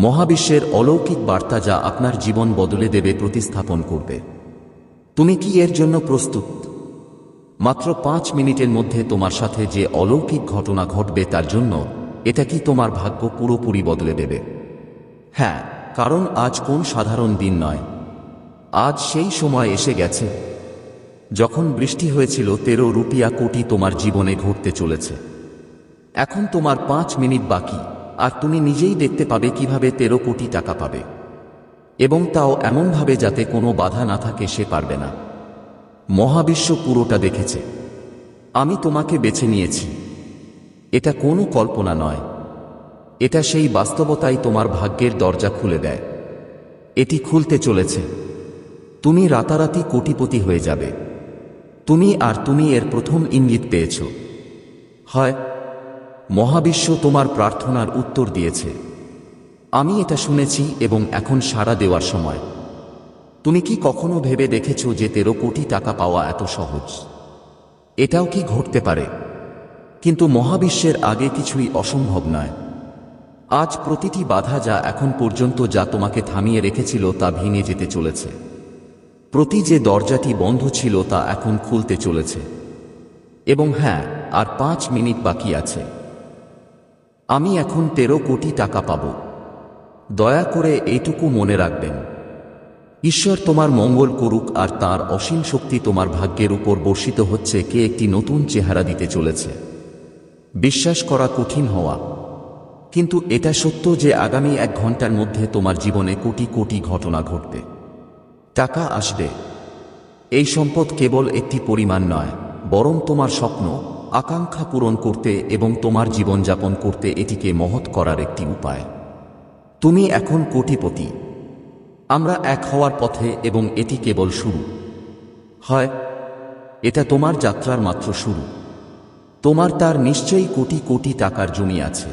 মহাবিশ্বের অলৌকিক বার্তা যা আপনার জীবন বদলে দেবে প্রতিস্থাপন করবে। তুমি কি এর জন্য প্রস্তুত? মাত্র পাঁচ মিনিটের মধ্যে তোমার সাথে যে অলৌকিক ঘটনা ঘটবে তার জন্য এটা কি তোমার ভাগ্য পুরোপুরি বদলে দেবে? হ্যাঁ কারণ আজ কোন সাধারণ দিন নয়। আজ সেই সময় এসে গেছে যখন বৃষ্টি হয়েছিল তেরো রুপিয়া কোটি তোমার জীবনে ঘটতে চলেছে। এখন তোমার পাঁচ মিনিট বাকি। আর তুমি নিজেই দেখতে পাবে কীভাবে তেরো কোটি টাকা পাবে। এবং তাও এমনভাবে যাতে কোনো বাধা না থাকে, সে পারবে না। মহাবিশ্ব পুরোটা দেখেছে। আমি তোমাকে বেছে নিয়েছি। এটা কোনো কল্পনা নয়। এটা সেই বাস্তবতাই তোমার ভাগ্যের দরজা খুলে দেয়। এটি খুলতে চলেছে। তুমি রাতারাতি কোটিপতি হয়ে যাবে। তুমি আর তুমি এর প্রথম ইঙ্গিত পেয়েছ। হয় মহাবিশ্ব তোমার প্রার্থনার উত্তর দিয়েছে। আমি এটা শুনেছি এবং এখন সাড়া দেওয়ার সময়। তুমি কি কখনো ভেবে দেখেছ যে তেরো কোটি টাকা পাওয়া এত সহজ? এটাও কি ঘটতে পারে? কিন্তু মহাবিশ্বের আগে কিছুই অসম্ভব নয়। আজ প্রতিটি বাধা যা এখন পর্যন্ত যা তোমাকে থামিয়ে রেখেছিল তা ভেঙে যেতে চলেছে। প্রতি যে দরজাটি বন্ধ ছিল তা এখন খুলতে চলেছে। এবং হ্যাঁ আর পাঁচ মিনিট বাকি আছে। আমি এখন তেরো কোটি টাকা পাব। দয়া করে এইটুকু মনে রাখবেন। ঈশ্বর তোমার মঙ্গল করুক আর তার অসীম শক্তি তোমার ভাগ্যের উপর বর্ষিত হচ্ছে কে একটি নতুন চেহারা দিতে চলেছে। বিশ্বাস করা কঠিন হওয়া। কিন্তু এটা সত্য যে আগামী এক ঘণ্টার মধ্যে তোমার জীবনে কোটি কোটি ঘটনা ঘটবে। টাকা আসবে। এই সম্পদ কেবল একটি পরিমাণ নয়, বরং তোমার স্বপ্ন। আকাঙ্ক্ষা পূরণ করতে এবং তোমার জীবনযাপন করতে এটিকে মহৎ করার একটি উপায়। তুমি এখন কোটিপতি। আমরা এক হওয়ার পথে এবং এটি কেবল শুরু। হয়, এটা তোমার যাত্রার মাত্র শুরু। তোমার তার নিশ্চয়ই কোটি কোটি টাকার জমি আছে।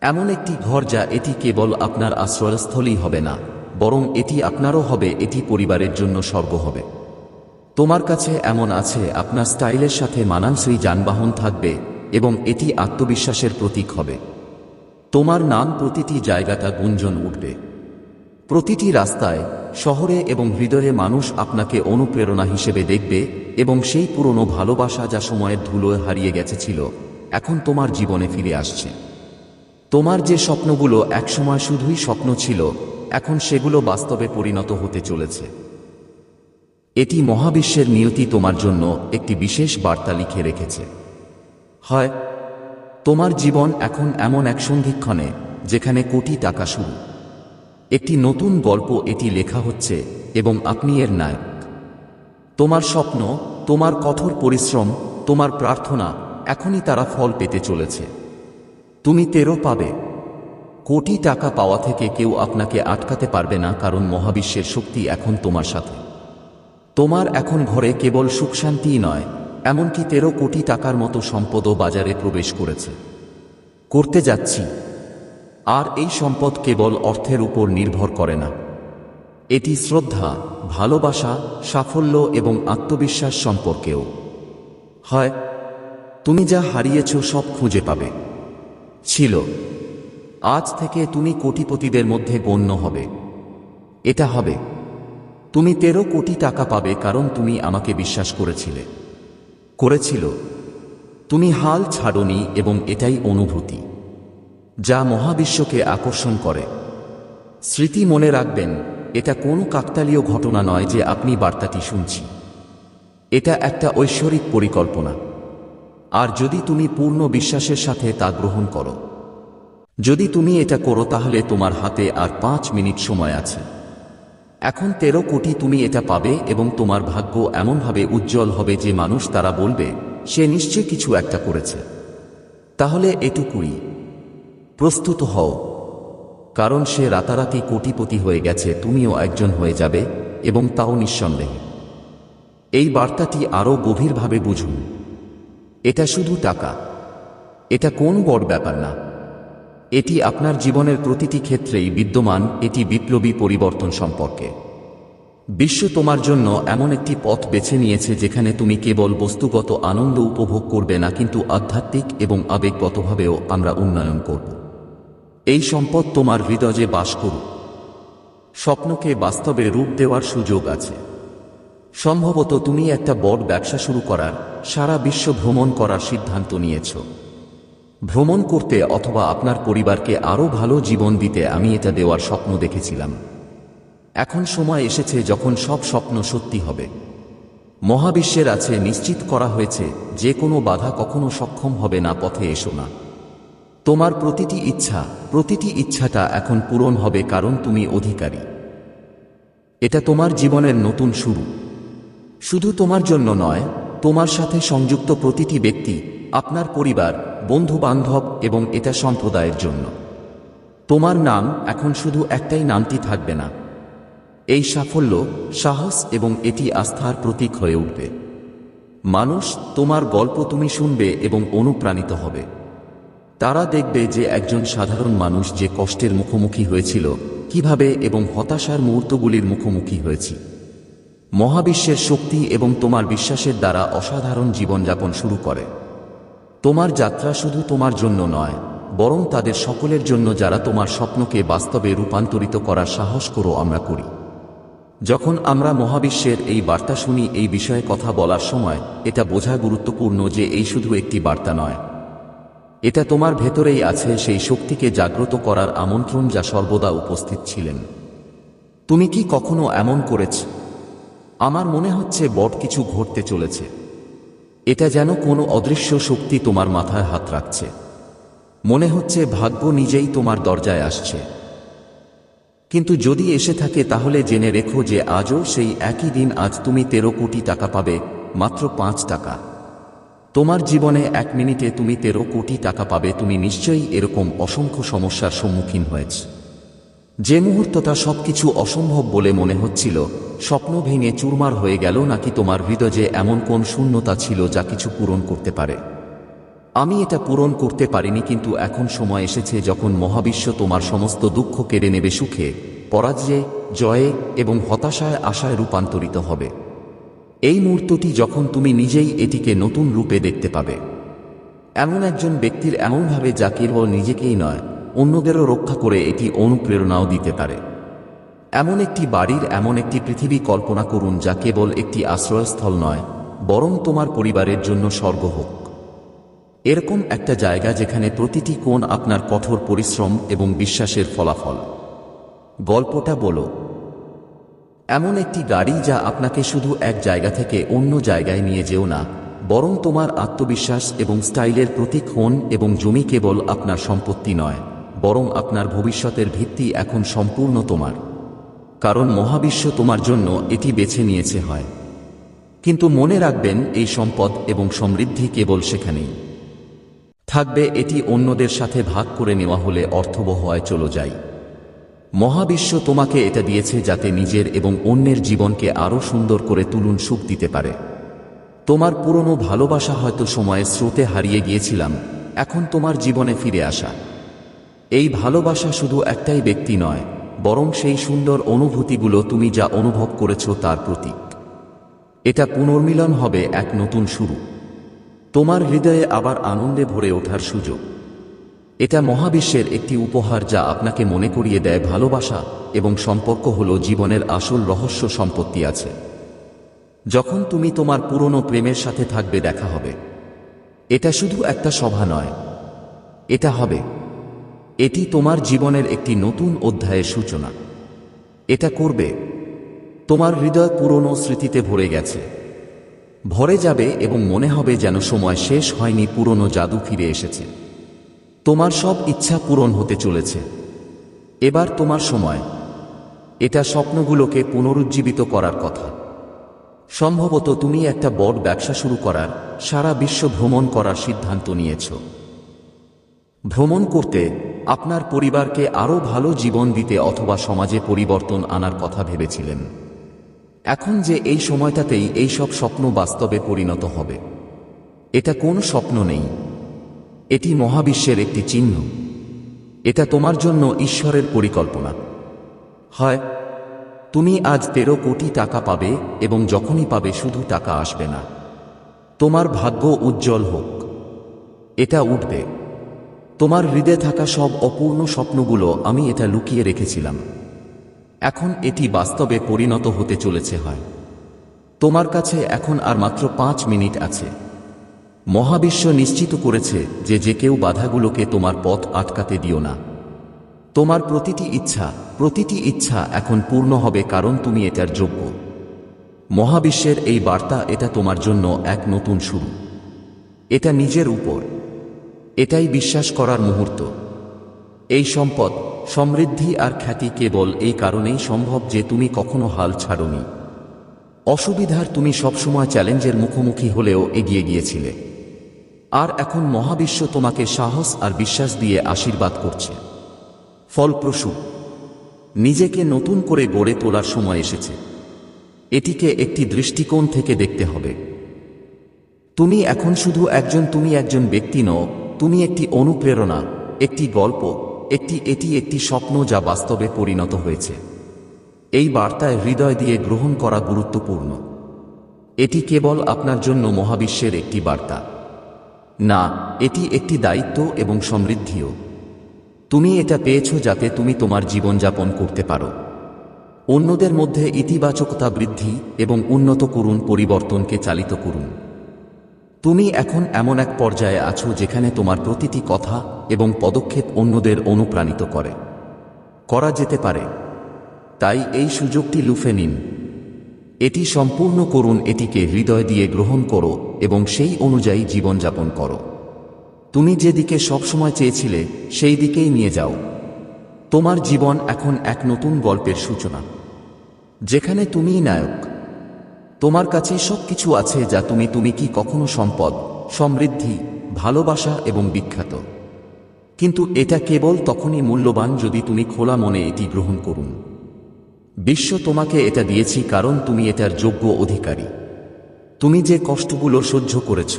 এমন একটি ঘর যা এটি কেবল আপনার আশ্রয়স্থলই হবে না, বরং এটি আপনারও হবে, এটি পরিবারের জন্য স্বর্গ হবে। তোমার কাছে এমন আছে, আপনার স্টাইলের সাথে মানানসই যানবাহন থাকবে এবং এটি আত্মবিশ্বাসের প্রতীক হবে। তোমার নাম প্রতিটি জায়গাটা গুঞ্জন উঠবে। প্রতিটি রাস্তায়, শহরে এবং হৃদয়ে মানুষ আপনাকে অনুপ্রেরণা হিসেবে দেখবে এবং সেই পুরনো ভালোবাসা যা সময়ের ধুলোয় হারিয়ে গেছে ছিল, এখন তোমার জীবনে ফিরে আসছে। তোমার যে স্বপ্নগুলো একসময় শুধুই স্বপ্ন ছিল, এখন সেগুলো বাস্তবে পরিণত হতে চলেছে। এটি মহাবিশ্বের নিয়তি তোমার জন্য একটি বিশেষ বার্তা লিখে রেখেছে। হয়, তোমার জীবন এখন এমন এক সন্ধিক্ষণে যেখানে কোটি টাকা শুরু। একটি নতুন গল্প এটি লেখা হচ্ছে এবং আপনি এর নায়ক। তোমার স্বপ্ন, তোমার কঠোর পরিশ্রম, তোমার প্রার্থনা এখনই তারা ফল পেতে চলেছে। তুমি তেরো পাবে। কোটি টাকা পাওয়া থেকে কেউ আপনাকে আটকাতে পারবে না কারণ মহাবিশ্বের শক্তি এখন তোমার সাথে। তোমার এখন ঘরে কেবল সুখ শান্তিই নয়, এমনকি তেরো কোটি টাকার মতো সম্পদও বাজারে প্রবেশ করেছে। করতে যাচ্ছি। আর এই সম্পদ কেবল অর্থের উপর নির্ভর করে না। এটি শ্রদ্ধা, ভালোবাসা, সাফল্য এবং আত্মবিশ্বাস সম্পর্কেও। হয়, তুমি যা হারিয়েছ সব খুঁজে পাবে। ছিল। আজ থেকে তুমি কোটিপতিদের মধ্যে গণ্য হবে। এটা হবে। তুমি তেরো কোটি টাকা পাবে কারণ তুমি আমাকে বিশ্বাস করেছিলে। করেছিল। তুমি হাল ছাড়নি এবং এটাই অনুভূতি, যা মহাবিশ্বকে আকর্ষণ করে। স্মৃতি মনে রাখবেন, এটা কোনো কাকতালীয় ঘটনা নয় যে আপনি বার্তাটি শুনছি। এটা একটা ঐশ্বরিক পরিকল্পনা। আর যদি তুমি পূর্ণ বিশ্বাসের সাথে তা গ্রহণ করো। যদি তুমি এটা করো তাহলে তোমার হাতে আর পাঁচ মিনিট সময় আছে। এখন তেরো কোটি তুমি এটা পাবে এবং তোমার ভাগ্য এমনভাবে উজ্জ্বল হবে যে মানুষ তারা বলবে, সে নিশ্চয় কিছু একটা করেছে। তাহলে এটুকুই। প্রস্তুত হও। কারণ সে রাতারাতি কোটিপতি হয়ে গেছে, তুমিও একজন হয়ে যাবে এবং তাও নিঃসন্দেহে। এই বার্তাটি আরও গভীরভাবে বুঝুন। এটা শুধু টাকা। এটা কোন বড় ব্যাপার না। এটি আপনার জীবনের প্রতিটি ক্ষেত্রেই বিদ্যমান, এটি বিপ্লবী পরিবর্তন সম্পর্কে। বিশ্ব তোমার জন্য এমন একটি পথ বেছে নিয়েছে যেখানে তুমি কেবল বস্তুগত আনন্দ উপভোগ করবে না, কিন্তু আধ্যাত্মিক এবং আবেগগতভাবেও আমরা উন্নয়ন করব। এই সম্পদ তোমার হৃদয়ে বাস করুক। স্বপ্নকে বাস্তবে রূপ দেওয়ার সুযোগ আছে। সম্ভবত তুমি একটা বড় ব্যবসা শুরু করার, সারা বিশ্ব ভ্রমণ করার সিদ্ধান্ত নিয়েছ। ভ্রমণ করতে অথবা আপনার পরিবারকে আরও ভালো জীবন দিতে আমি এটা দেওয়ার স্বপ্ন দেখেছিলাম। এখন সময় এসেছে যখন সব স্বপ্ন সত্যি হবে। মহাবিশ্বের আছে নিশ্চিত করা হয়েছে, যে কোনো বাধা কখনো সক্ষম হবে না, পথে এসো না। তোমার প্রতিটি ইচ্ছা, প্রতিটি ইচ্ছাটা এখন পূরণ হবে কারণ তুমি অধিকারী। এটা তোমার জীবনের নতুন শুরু। শুধু তোমার জন্য নয়, তোমার সাথে সংযুক্ত প্রতিটি ব্যক্তি আপনার পরিবার বন্ধু বান্ধব এবং এটা সম্প্রদায়ের জন্য। তোমার নাম এখন শুধু একটাই নামটি থাকবে না। এই সাফল্য, সাহস এবং এটি আস্থার প্রতীক হয়ে উঠবে। মানুষ, তোমার গল্প তুমি শুনবে এবং অনুপ্রাণিত হবে। তারা দেখবে যে একজন সাধারণ মানুষ যে কষ্টের মুখোমুখি হয়েছিল, কীভাবে এবং হতাশার মুহূর্তগুলির মুখোমুখি হয়েছি। মহাবিশ্বের শক্তি এবং তোমার বিশ্বাসের দ্বারা অসাধারণ জীবনযাপন শুরু করে। তোমার যাত্রা শুধু তোমার জন্য নয়, বরং তাদের সকলের জন্য যারা তোমার স্বপ্নকে বাস্তবে রূপান্তরিত করার সাহস করো আমরা করি। যখন আমরা মহাবিশ্বের এই বার্তা শুনি, এই বিষয়ে কথা বলার সময়, এটা বোঝা গুরুত্বপূর্ণ যে এই শুধু একটি বার্তা নয়। এটা তোমার ভেতরেই আছে সেই শক্তিকে জাগ্রত করার আমন্ত্রণ যা সর্বদা উপস্থিত ছিলেন। তুমি কি কখনো এমন করেছ? আমার মনে হচ্ছে বট কিছু ঘটতে চলেছে। এটা যেন কোনো অদৃশ্য শক্তি তোমার মাথায় হাত রাখছে। মনে হচ্ছে ভাগ্য নিজেই তোমার দরজায় আসছে। কিন্তু যদি এসে থাকে তাহলে জেনে রেখো যে আজও সেই একই দিন আজ তুমি তেরো কোটি টাকা পাবে, মাত্র পাঁচ টাকা। তোমার জীবনে এক মিনিটে তুমি তেরো কোটি টাকা পাবে, তুমি নিশ্চয়ই এরকম অসংখ্য সমস্যার সম্মুখীন হয়েছ। যে মুহূর্তটা সবকিছু অসম্ভব বলে মনে হচ্ছিল, স্বপ্ন ভেঙে চুরমার হয়ে গেল নাকি তোমার হৃদয়ে এমন কোন শূন্যতা ছিল যা কিছু পূরণ করতে পারে। আমি এটা পূরণ করতে পারিনি কিন্তু এখন সময় এসেছে যখন মহাবিশ্ব তোমার সমস্ত দুঃখ কেড়ে নেবে সুখে, পরাজয়ে, জয়ে এবং হতাশায় আশায় রূপান্তরিত হবে। এই মুহূর্তটি যখন তুমি নিজেই এটিকে নতুন রূপে দেখতে পাবে। এমন একজন ব্যক্তির এমনভাবে যা কেবল নিজেকেই নয় অন্যদেরও রক্ষা করে এটি অনুপ্রেরণাও দিতে পারে। এমন একটি বাড়ির এমন একটি পৃথিবী কল্পনা করুন যা কেবল একটি আশ্রয়স্থল নয়, বরং তোমার পরিবারের জন্য স্বর্গ হোক। এরকম একটা জায়গা যেখানে প্রতিটি কোণ আপনার কঠোর পরিশ্রম এবং বিশ্বাসের ফলাফল। গল্পটা বলো। এমন একটি গাড়ি যা আপনাকে শুধু এক জায়গা থেকে অন্য জায়গায় নিয়ে যেও না, বরং তোমার আত্মবিশ্বাস এবং স্টাইলের প্রতীক হন এবং জমি কেবল আপনার সম্পত্তি নয়। বরং আপনার ভবিষ্যতের ভিত্তি এখন সম্পূর্ণ তোমার। কারণ মহাবিশ্ব তোমার জন্য এটি বেছে নিয়েছে হয়। কিন্তু মনে রাখবেন, এই সম্পদ এবং সমৃদ্ধি কেবল সেখানেই। থাকবে, এটি অন্যদের সাথে ভাগ করে নেওয়া হলে অর্থবহ হয় চলে যায়। মহাবিশ্ব তোমাকে এটা দিয়েছে যাতে নিজের এবং অন্যের জীবনকে আরও সুন্দর করে তুলুন সুখ দিতে পারে। তোমার পুরনো ভালোবাসা হয়তো সময়ের স্রোতে হারিয়ে গিয়েছিলাম, এখন তোমার জীবনে ফিরে আসা। এই ভালোবাসা শুধু একটাই ব্যক্তি নয়, বরং সেই সুন্দর অনুভূতিগুলো তুমি যা অনুভব করেছ তার প্রতীক। এটা পুনর্মিলন হবে এক নতুন শুরু। তোমার হৃদয়ে আবার আনন্দে ভরে ওঠার সুযোগ। এটা মহাবিশ্বের একটি উপহার যা আপনাকে মনে করিয়ে দেয় ভালোবাসা এবং সম্পর্ক হল জীবনের আসল রহস্য সম্পত্তি আছে। যখন তুমি তোমার পুরনো প্রেমের সাথে থাকবে দেখা হবে। এটা শুধু একটা সভা নয়, এটা হবে এটি তোমার জীবনের একটি নতুন অধ্যায়ের সূচনা। এটা করবে। তোমার হৃদয় পুরনো স্মৃতিতে ভরে গেছে। ভরে যাবে এবং মনে হবে যেন সময় শেষ হয়নি, পুরনো জাদু ফিরে এসেছে। তোমার সব ইচ্ছা পূরণ হতে চলেছে। এবার তোমার সময়। এটা স্বপ্নগুলোকে পুনরুজ্জীবিত করার কথা। সম্ভবত তুমি একটা বড় ব্যবসা শুরু করার, সারা বিশ্ব ভ্রমণ করার সিদ্ধান্ত নিয়েছ। ভ্রমণ করতে আপনার পরিবারকে আরও ভালো জীবন দিতে অথবা সমাজে পরিবর্তন আনার কথা ভেবেছিলেন। এখন যে এই সময়টাতেই এই সব স্বপ্ন বাস্তবে পরিণত হবে। এটা কোন স্বপ্ন নেই। এটি মহাবিশ্বের একটি চিহ্ন। এটা তোমার জন্য ঈশ্বরের পরিকল্পনা। হয়, তুমি আজ তেরো কোটি টাকা পাবে এবং যখনই পাবে শুধু টাকা আসবে না। তোমার ভাগ্য উজ্জ্বল হোক। এটা উঠবে। তোমার হৃদয়ে থাকা সব অপূর্ণ স্বপ্নগুলো আমি এটা লুকিয়ে রেখেছিলাম। এখন এটি বাস্তবে পরিণত হতে চলেছে হয়। তোমার কাছে এখন আর মাত্র পাঁচ মিনিট আছে। মহাবিশ্ব নিশ্চিত করেছে যে যে কেউ বাধাগুলোকে তোমার পথ আটকাতে দিও না। তোমার প্রতিটি ইচ্ছা প্রতিটি ইচ্ছা এখন পূর্ণ হবে কারণ তুমি এটার যোগ্য। মহাবিশ্বের এই বার্তা এটা তোমার জন্য এক নতুন শুরু। এটা নিজের উপর। এটাই বিশ্বাস করার মুহূর্ত। এই সম্পদ, সমৃদ্ধি আর খ্যাতি কেবল এই কারণেই সম্ভব যে তুমি কখনো হাল ছাড়নি। অসুবিধার তুমি সবসময় চ্যালেঞ্জের মুখোমুখি হলেও এগিয়ে গিয়েছিলে। আর এখন মহাবিশ্ব তোমাকে সাহস আর বিশ্বাস দিয়ে আশীর্বাদ করছে। ফলপ্রসূ, নিজেকে নতুন করে গড়ে তোলার সময় এসেছে। এটিকে একটি দৃষ্টিকোণ থেকে দেখতে হবে। তুমি এখন শুধু একজন, তুমি একজন ব্যক্তি নও তুমি একটি অনুপ্রেরণা, একটি গল্প, একটি এটি একটি স্বপ্ন যা বাস্তবে পরিণত হয়েছে। এই বার্তায় হৃদয় দিয়ে গ্রহণ করা গুরুত্বপূর্ণ। এটি কেবল আপনার জন্য মহাবিশ্বের একটি বার্তা। না, এটি একটি দায়িত্ব এবং সমৃদ্ধিও। তুমি এটা পেয়েছ যাতে তুমি তোমার জীবনযাপন করতে পারো। অন্যদের মধ্যে ইতিবাচকতা বৃদ্ধি এবং উন্নত করুন পরিবর্তনকে চালিত করুন। তুমি এখন এমন এক পর্যায়ে আছো যেখানে তোমার প্রতিটি কথা এবং পদক্ষেপ অন্যদের অনুপ্রাণিত করে। করা যেতে পারে। তাই এই সুযোগটি লুফে নিন। এটি সম্পূর্ণ করুন, এটিকে হৃদয় দিয়ে গ্রহণ করো এবং সেই অনুযায়ী জীবনযাপন করো। তুমি যেদিকে সবসময় চেয়েছিলে, সেই দিকেই নিয়ে যাও। তোমার জীবন এখন এক নতুন গল্পের সূচনা। যেখানে তুমিই নায়ক। তোমার কাছে সব কিছু আছে যা তুমি তুমি কি কখনো সম্পদ, সমৃদ্ধি, ভালোবাসা এবং বিখ্যাত। কিন্তু এটা কেবল তখনই মূল্যবান যদি তুমি খোলা মনে এটি গ্রহণ করুন। বিশ্ব তোমাকে এটা দিয়েছি কারণ তুমি এটার যোগ্য অধিকারী। তুমি যে কষ্টগুলো সহ্য করেছ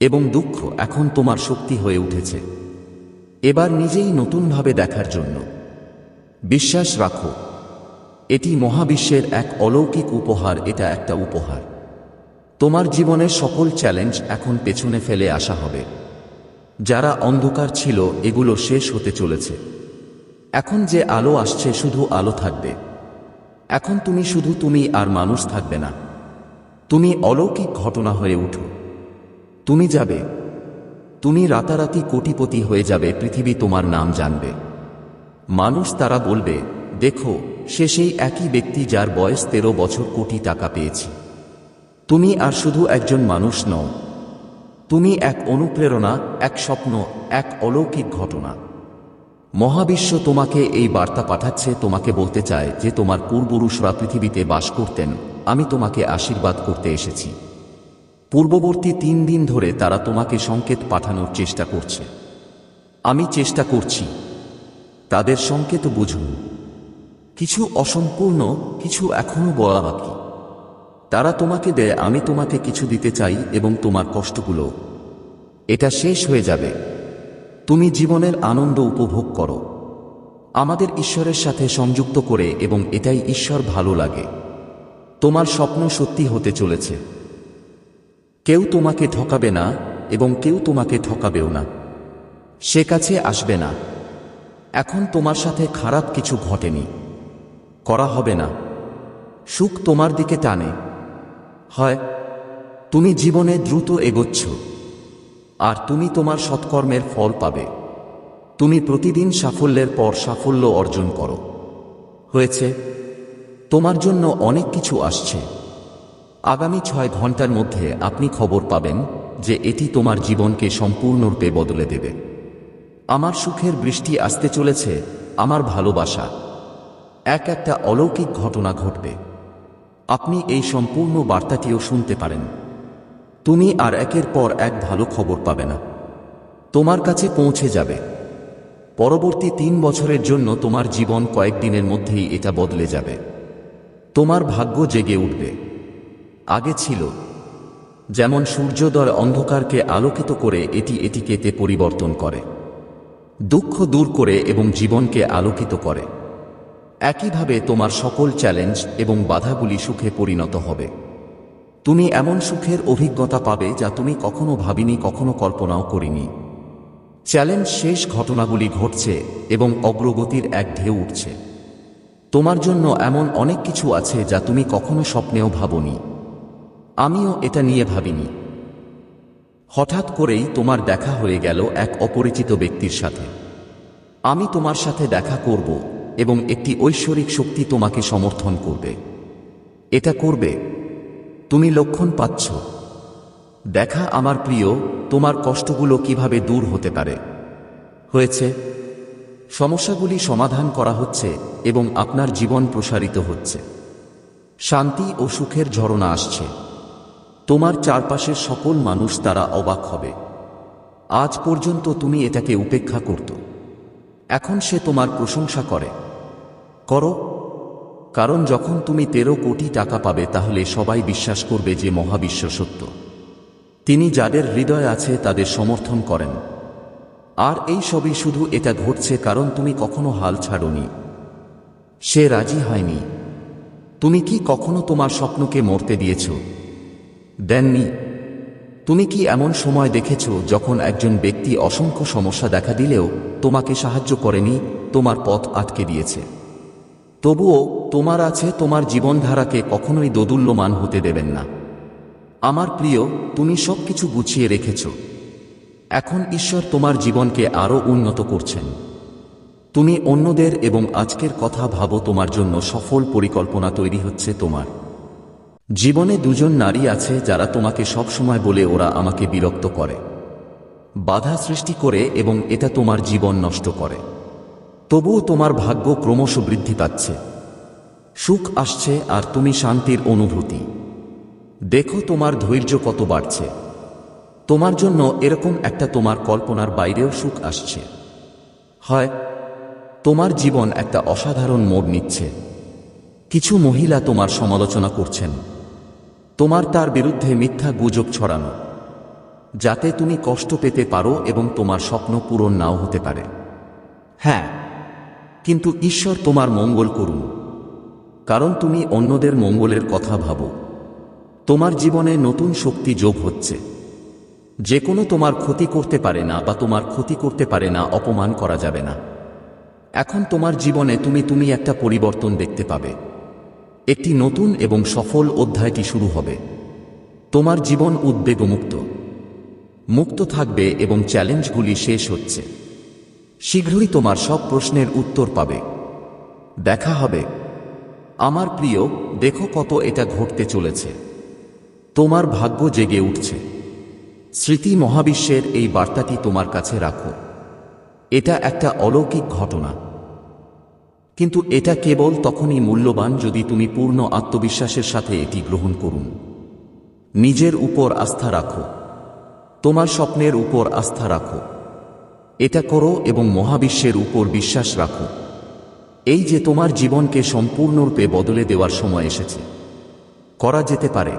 এবং দুঃখ এখন তোমার শক্তি হয়ে উঠেছে। এবার নিজেই নতুনভাবে দেখার জন্য। বিশ্বাস রাখো এটি মহাবিশ্বের এক অলৌকিক উপহার, এটা একটা উপহার। তোমার জীবনের সকল চ্যালেঞ্জ এখন পেছনে ফেলে আসা হবে। যারা অন্ধকার ছিল, এগুলো শেষ হতে চলেছে। এখন যে আলো আসছে, শুধু আলো থাকবে। এখন তুমি শুধু তুমি আর মানুষ থাকবে না। তুমি অলৌকিক ঘটনা হয়ে উঠো। তুমি যাবে। তুমি রাতারাতি কোটিপতি হয়ে যাবে, পৃথিবী তোমার নাম জানবে। মানুষ তারা বলবে দেখো, সে সেই একই ব্যক্তি যার বয়স তেরো বছর কোটি টাকা পেয়েছি। তুমি আর শুধু একজন মানুষ নও। তুমি এক অনুপ্রেরণা, এক স্বপ্ন, এক অলৌকিক ঘটনা। মহাবিশ্ব তোমাকে এই বার্তা পাঠাচ্ছে, তোমাকে বলতে চায় যে তোমার পূর্বপুরুষরা পৃথিবীতে বাস করতেন, আমি তোমাকে আশীর্বাদ করতে এসেছি। পূর্ববর্তী তিন দিন ধরে তারা তোমাকে সংকেত পাঠানোর চেষ্টা করছে। আমি চেষ্টা করছি। তাদের সংকেত বুঝুন। কিছু অসম্পূর্ণ, কিছু এখনও বলা বাকি। তারা তোমাকে দেয়, আমি তোমাকে কিছু দিতে চাই এবং তোমার কষ্টগুলো। এটা শেষ হয়ে যাবে। তুমি জীবনের আনন্দ উপভোগ করো। আমাদের ঈশ্বরের সাথে সংযুক্ত করে এবং এটাই ঈশ্বর ভালো লাগে। তোমার স্বপ্ন সত্যি হতে চলেছে। কেউ তোমাকে ঠকাবে না এবং কেউ তোমাকে ঠকাবেও না। সে কাছে আসবে না। এখন তোমার সাথে খারাপ কিছু ঘটেনি। করা হবে না। সুখ তোমার দিকে টানে। হয়, তুমি জীবনে দ্রুত এগোচ্ছ, আর তুমি তোমার সৎকর্মের ফল পাবে। তুমি প্রতিদিন সাফল্যের পর সাফল্য অর্জন করো। হয়েছে, তোমার জন্য অনেক কিছু আসছে। আগামী ছয় ঘণ্টার মধ্যে আপনি খবর পাবেন যে এটি তোমার জীবনকে সম্পূর্ণরূপে বদলে দেবে। আমার সুখের বৃষ্টি আসতে চলেছে, আমার ভালোবাসা। এক একটা অলৌকিক ঘটনা ঘটবে। আপনি এই সম্পূর্ণ বার্তাটিও শুনতে পারেন। তুমি আর একের পর এক ভালো খবর পাবে না। তোমার কাছে পৌঁছে যাবে। পরবর্তী তিন বছরের জন্য তোমার জীবন কয়েকদিনের মধ্যেই এটা বদলে যাবে। তোমার ভাগ্য জেগে উঠবে। আগে ছিল। যেমন সূর্যোদয় অন্ধকারকে আলোকিত করে এটি এটিকেতে পরিবর্তন করে। দুঃখ দূর করে এবং জীবনকে আলোকিত করে। একইভাবে তোমার সকল চ্যালেঞ্জ এবং বাধাগুলি সুখে পরিণত হবে। তুমি এমন সুখের অভিজ্ঞতা পাবে যা তুমি কখনো ভাবিনি, কখনো কল্পনাও করিনি। চ্যালেঞ্জ শেষ ঘটনাগুলি ঘটছে এবং অগ্রগতির এক ঢেউ উঠছে। তোমার জন্য এমন অনেক কিছু আছে যা তুমি কখনো স্বপ্নেও ভাবনি। আমিও এটা নিয়ে ভাবিনি। হঠাৎ করেই তোমার দেখা হয়ে গেল এক অপরিচিত ব্যক্তির সাথে। আমি তোমার সাথে দেখা করব এবং একটি ঐশ্বরিক শক্তি তোমাকে সমর্থন করবে। এটা করবে। তুমি লক্ষণ পাচ্ছ। দেখা, আমার প্রিয়, তোমার কষ্টগুলো কীভাবে দূর হতে পারে। হয়েছে। সমস্যাগুলি সমাধান করা হচ্ছে এবং আপনার জীবন প্রসারিত হচ্ছে। শান্তি ও সুখের ঝরনা আসছে। তোমার চারপাশের সকল মানুষ তারা অবাক হবে। আজ পর্যন্ত তুমি এটাকে উপেক্ষা করত। এখন সে তোমার প্রশংসা করে। করো। কারণ যখন তুমি তেরো কোটি টাকা পাবে, তাহলে সবাই বিশ্বাস করবে যে মহাবিশ্ব সত্য। তিনি যাদের হৃদয় আছে, তাদের সমর্থন করেন। আর এই সবই শুধু এটা ঘটছে কারণ তুমি কখনো হাল ছাড়নি। সে রাজি হয়নি। তুমি কি কখনো তোমার স্বপ্নকে মরতে দিয়েছ? দেননি। তুমি কি এমন সময় দেখেছ যখন একজন ব্যক্তি অসংখ্য সমস্যা দেখা দিলেও তোমাকে সাহায্য করেনি, তোমার পথ আটকে দিয়েছে? তবুও তোমার আছে তোমার জীবনধারাকে কখনোই দোদুল্যমান হতে দেবেন না। আমার প্রিয়, তুমি সব কিছু গুছিয়ে রেখেছ। এখন ঈশ্বর তোমার জীবনকে আরও উন্নত করছেন। তুমি অন্যদের এবং আজকের কথা ভাবো তোমার জন্য সফল পরিকল্পনা তৈরি হচ্ছে তোমার। জীবনে দুজন নারী আছে যারা তোমাকে সবসময় বলে ওরা আমাকে বিরক্ত করে। বাধা সৃষ্টি করে এবং এটা তোমার জীবন নষ্ট করে। তবুও তোমার ভাগ্য ক্রমশ বৃদ্ধি পাচ্ছে। সুখ আসছে আর তুমি শান্তির অনুভূতি। দেখো তোমার ধৈর্য কত বাড়ছে। তোমার জন্য এরকম একটা তোমার কল্পনার বাইরেও সুখ আসছে। হয়, তোমার জীবন একটা অসাধারণ মোড় নিচ্ছে। কিছু মহিলা তোমার সমালোচনা করছেন। তোমার তার বিরুদ্ধে মিথ্যা গুজব ছড়ানো। যাতে তুমি কষ্ট পেতে পারো এবং তোমার স্বপ্ন পূরণ নাও হতে পারে। হ্যাঁ কিন্তু ঈশ্বর তোমার মঙ্গল করুন। কারণ তুমি অন্যদের মঙ্গলের কথা ভাবো। তোমার জীবনে নতুন শক্তি যোগ হচ্ছে। যে কোনো তোমার ক্ষতি করতে পারে না বা তোমার ক্ষতি করতে পারে না অপমান করা যাবে না। এখন তোমার জীবনে তুমি তুমি একটা পরিবর্তন দেখতে পাবে। একটি নতুন এবং সফল অধ্যায়টি শুরু হবে। তোমার জীবন উদ্বেগমুক্ত। মুক্ত থাকবে এবং চ্যালেঞ্জগুলি শেষ হচ্ছে। শীঘ্রই তোমার সব প্রশ্নের উত্তর পাবে। দেখা হবে। আমার প্রিয়, দেখো কত এটা ঘটতে চলেছে। তোমার ভাগ্য জেগে উঠছে। স্মৃতি মহাবিশ্বের এই বার্তাটি তোমার কাছে রাখো। এটা একটা অলৌকিক ঘটনা। কিন্তু এটা কেবল তখনই মূল্যবান যদি তুমি পূর্ণ আত্মবিশ্বাসের সাথে এটি গ্রহণ করুন। নিজের উপর আস্থা রাখো। তোমার স্বপ্নের উপর আস্থা রাখো। এটা করো এবং মহাবিশ্বের উপর বিশ্বাস রাখো। এই যে তোমার জীবনকে সম্পূর্ণরূপে বদলে দেওয়ার সময় এসেছে। করা যেতে পারে।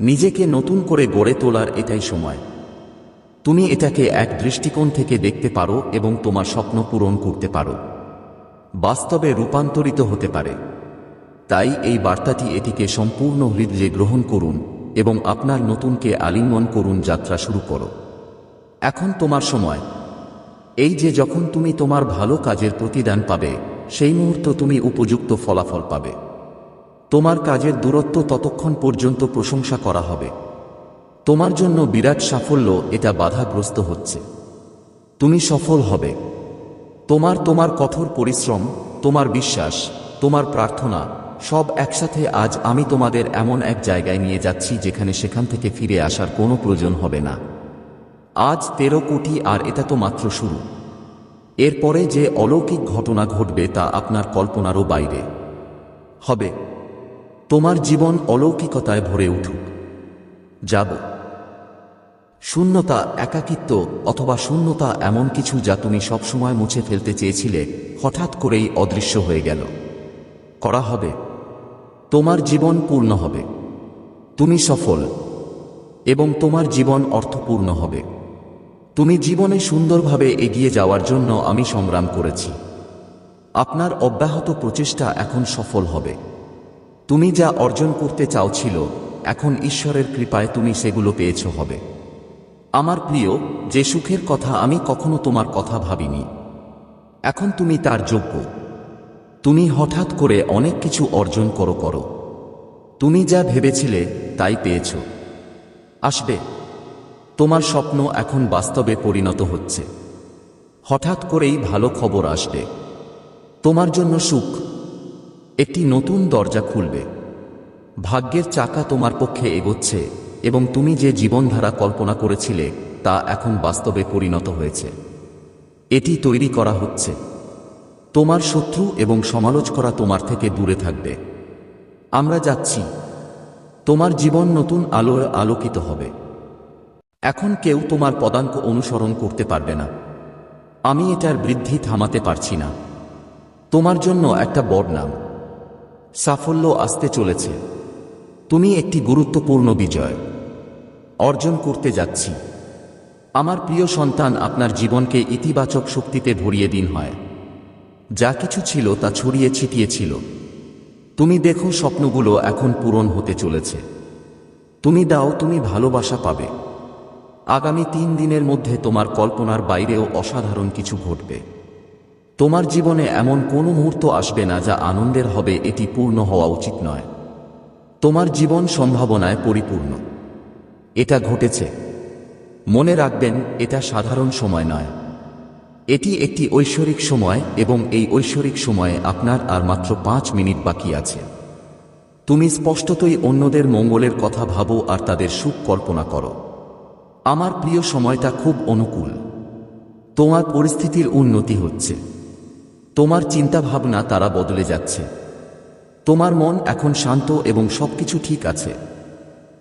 নিজেকে নতুন করে গড়ে তোলার এটাই সময়। তুমি এটাকে এক দৃষ্টিকোণ থেকে দেখতে পারো এবং তোমার স্বপ্ন পূরণ করতে পারো। বাস্তবে রূপান্তরিত হতে পারে। তাই এই বার্তাটি এটিকে সম্পূর্ণ হৃদয়ে গ্রহণ করুন এবং আপনার নতুনকে আলিঙ্গন করুন যাত্রা শুরু করো। এখন তোমার সময়। এই যে যখন তুমি তোমার ভালো কাজের প্রতিদান পাবে, সেই মুহূর্ত তুমি উপযুক্ত ফলাফল পাবে। তোমার কাজের দূরত্ব ততক্ষণ পর্যন্ত প্রশংসা করা হবে। তোমার জন্য বিরাট সাফল্য এটা বাধাগ্রস্ত হচ্ছে। তুমি সফল হবে। তোমার তোমার কঠোর পরিশ্রম, তোমার বিশ্বাস, তোমার প্রার্থনা, সব একসাথে আজ আমি তোমাদের এমন এক জায়গায় নিয়ে যাচ্ছি যেখানে সেখান থেকে ফিরে আসার কোনো প্রয়োজন হবে না। আজ তেরো কোটি আর এটা তো মাত্র শুরু। এরপরে যে অলৌকিক ঘটনা ঘটবে তা আপনার কল্পনারও বাইরে। হবে। তোমার জীবন অলৌকিকতায় ভরে উঠুক। যাব। শূন্যতা, একাকিত্ব অথবা শূন্যতা এমন কিছু যা তুমি সবসময় মুছে ফেলতে চেয়েছিলে, হঠাৎ করেই অদৃশ্য হয়ে গেল। করা হবে। তোমার জীবন পূর্ণ হবে। তুমি সফল। এবং তোমার জীবন অর্থপূর্ণ হবে। তুমি জীবনে সুন্দরভাবে এগিয়ে যাওয়ার জন্য আমি সংগ্রাম করেছি। আপনার অব্যাহত প্রচেষ্টা এখন সফল হবে। তুমি যা অর্জন করতে চাওছিল, এখন ঈশ্বরের কৃপায় তুমি সেগুলো পেয়েছ হবে। আমার প্রিয়, যে সুখের কথা আমি কখনো তোমার কথা ভাবিনি। এখন তুমি তার যোগ্য। তুমি হঠাৎ করে অনেক কিছু অর্জন করো করো। তুমি যা ভেবেছিলে, তাই পেয়েছ। আসবে। তোমার স্বপ্ন এখন বাস্তবে পরিণত হচ্ছে। হঠাৎ করেই ভালো খবর আসবে। তোমার জন্য সুখ। একটি নতুন দরজা খুলবে। ভাগ্যের চাকা তোমার পক্ষে এগোচ্ছে এবং তুমি যে জীবনধারা কল্পনা করেছিলে তা এখন বাস্তবে পরিণত হয়েছে। এটি তৈরি করা হচ্ছে। তোমার শত্রু এবং সমালোচকরা তোমার থেকে দূরে থাকবে। আমরা যাচ্ছি। তোমার জীবন নতুন আলোয় আলোকিত হবে। এখন কেউ তোমার পদাঙ্ক অনুসরণ করতে পারবে না। আমি এটার বৃদ্ধি থামাতে পারছি না। তোমার জন্য একটা বড় নাম। সাফল্য আসতে চলেছে। তুমি একটি গুরুত্বপূর্ণ বিজয় অর্জন করতে যাচ্ছি। আমার প্রিয় সন্তান, আপনার জীবনকে ইতিবাচক শক্তিতে ভরিয়ে দিন হয়। যা কিছু ছিল তা ছড়িয়ে ছিটিয়ে ছিল। তুমি দেখো, স্বপ্নগুলো এখন পূরণ হতে চলেছে। তুমি দাও, তুমি ভালোবাসা পাবে। আগামী তিন দিনের মধ্যে তোমার কল্পনার বাইরেও অসাধারণ কিছু ঘটবে। তোমার জীবনে এমন কোনো মুহূর্ত আসবে না যা আনন্দের হবে, এটি পূর্ণ হওয়া উচিত নয়। তোমার জীবন সম্ভাবনায় পরিপূর্ণ। এটা ঘটেছে। মনে রাখবেন, এটা সাধারণ সময় নয়। এটি একটি ঐশ্বরিক সময় এবং এই ঐশ্বরিক সময়ে আপনার আর মাত্র পাঁচ মিনিট বাকি আছে। তুমি স্পষ্টতই অন্যদের মঙ্গলের কথা ভাবো আর তাদের সুখ কল্পনা করো। আমার প্রিয় সময়টা খুব অনুকূল। তোমার পরিস্থিতির উন্নতি হচ্ছে। তোমার চিন্তাভাবনা তারা বদলে যাচ্ছে। তোমার মন এখন শান্ত এবং সবকিছু ঠিক আছে।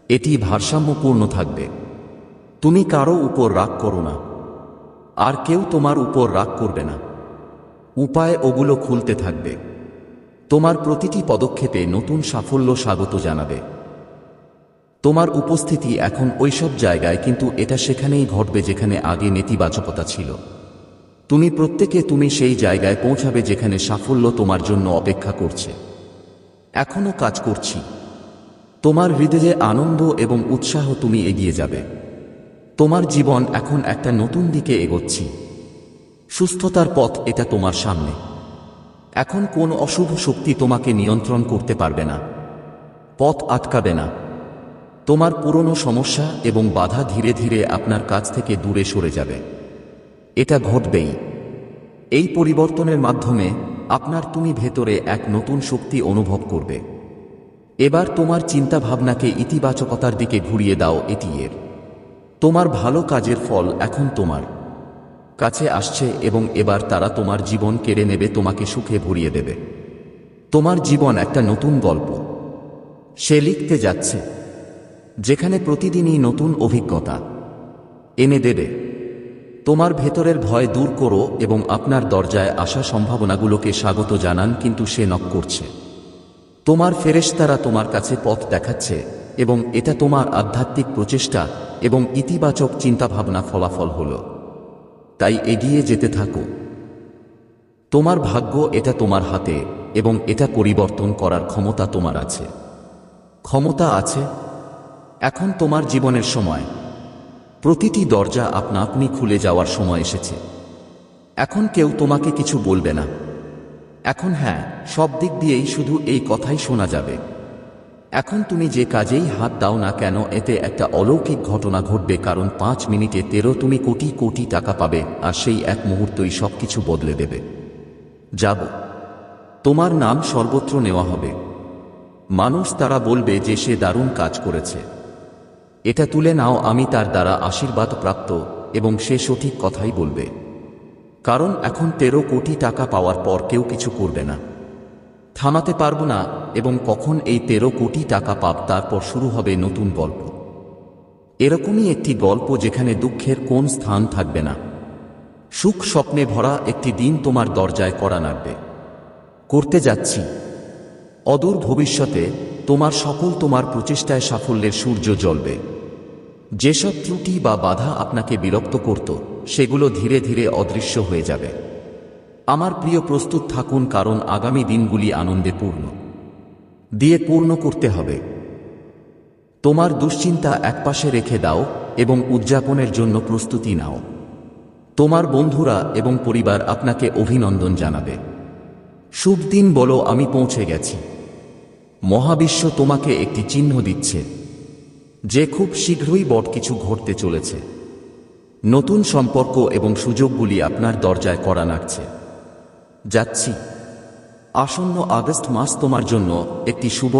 এটি ভারসাম্যপূর্ণ থাকবে। তুমি কারও উপর রাগ করো না। আর কেউ তোমার উপর রাগ করবে না। উপায় ওগুলো খুলতে থাকবে। তোমার প্রতিটি পদক্ষেপে নতুন সাফল্য স্বাগত জানাবে। তোমার উপস্থিতি এখন ওইসব জায়গায়, কিন্তু এটা সেখানেই ঘটবে যেখানে আগে নেতিবাচকতা ছিল। তুমি প্রত্যেকে তুমি সেই জায়গায় পৌঁছাবে যেখানে সাফল্য তোমার জন্য অপেক্ষা করছে। এখনও কাজ করছি। তোমার হৃদয়ে আনন্দ এবং উৎসাহ তুমি এগিয়ে যাবে। তোমার জীবন এখন একটা নতুন দিকে এগোচ্ছি। সুস্থতার পথ এটা তোমার সামনে। এখন কোন অশুভ শক্তি তোমাকে নিয়ন্ত্রণ করতে পারবে না। পথ আটকাবে না। তোমার পুরনো সমস্যা এবং বাধা ধীরে ধীরে আপনার কাছ থেকে দূরে সরে যাবে। এটা ঘটবেই। এই পরিবর্তনের মাধ্যমে আপনার তুমি ভেতরে এক নতুন শক্তি অনুভব করবে। এবার তোমার চিন্তা ভাবনাকে ইতিবাচকতার দিকে ঘুরিয়ে দাও, এটি এর। তোমার ভালো কাজের ফল এখন তোমার। কাছে আসছে এবং এবার তারা তোমার জীবন কেড়ে নেবে, তোমাকে সুখে ভরিয়ে দেবে। তোমার জীবন একটা নতুন গল্প। সে লিখতে যাচ্ছে যেখানে প্রতিদিনই নতুন অভিজ্ঞতা। এনে দেবে, তোমার ভেতরের ভয় দূর করো এবং আপনার দরজায় আসা সম্ভাবনাগুলোকে স্বাগত জানান কিন্তু সে নক করছে। তোমার ফেরেশতারা তোমার কাছে পথ দেখাচ্ছে এবং এটা তোমার আধ্যাত্মিক প্রচেষ্টা এবং ইতিবাচক চিন্তাভাবনা ফলাফল হল। তাই এগিয়ে যেতে থাকো। তোমার ভাগ্য এটা তোমার হাতে এবং এটা পরিবর্তন করার ক্ষমতা তোমার আছে। ক্ষমতা আছে এখন তোমার জীবনের সময়। প্রতিটি দরজা আপনা আপনি খুলে যাওয়ার সময় এসেছে। এখন কেউ তোমাকে কিছু বলবে না। এখন হ্যাঁ সব দিক দিয়েই শুধু এই কথাই শোনা যাবে। এখন তুমি যে কাজেই হাত দাও না কেন, এতে একটা অলৌকিক ঘটনা ঘটবে, কারণ পাঁচ মিনিটে তেরো তুমি কোটি কোটি টাকা পাবে, আর সেই এক মুহূর্তই সবকিছু বদলে দেবে। যাব। তোমার নাম সর্বত্র নেওয়া হবে। মানুষ তারা বলবে যে সে দারুণ কাজ করেছে। এটা তুলে নাও, আমি তার দ্বারা আশীর্বাদ প্রাপ্ত, এবং সে সঠিক কথাই বলবে। কারণ এখন তেরো কোটি টাকা পাওয়ার পর কেউ কিছু করবে না। থামাতে পারব না, এবং কখন এই তেরো কোটি টাকা পাব তারপর শুরু হবে নতুন গল্প। এরকমই একটি গল্প যেখানে দুঃখের কোন স্থান থাকবে না। সুখ স্বপ্নে ভরা একটি দিন তোমার দরজায় করা নাড়বে। করতে যাচ্ছি। অদূর ভবিষ্যতে তোমার সকল তোমার প্রচেষ্টায় সাফল্যের সূর্য জ্বলবে। যেসব ত্রুটি বা বাধা আপনাকে বিরক্ত করত, সেগুলো ধীরে ধীরে অদৃশ্য হয়ে যাবে। আমার প্রিয় প্রস্তুত থাকুন, কারণ আগামী দিনগুলি আনন্দে পূর্ণ দিয়ে পূর্ণ করতে হবে। তোমার দুশ্চিন্তা একপাশে রেখে দাও এবং উদযাপনের জন্য প্রস্তুতি নাও। তোমার বন্ধুরা এবং পরিবার আপনাকে অভিনন্দন জানাবে। শুভ দিন বলো, আমি পৌঁছে গেছি। মহাবিশ্ব তোমাকে একটি চিহ্ন দিচ্ছে। যে খুব শীঘ্রই বট কিছু ঘটতে চলেছে। নতুন সম্পর্ক এবং সুযোগগুলি আপনার দরজায় করা নাগছে যাচ্ছি। আসন্ন আগস্ট মাস তোমার জন্য একটি শুভ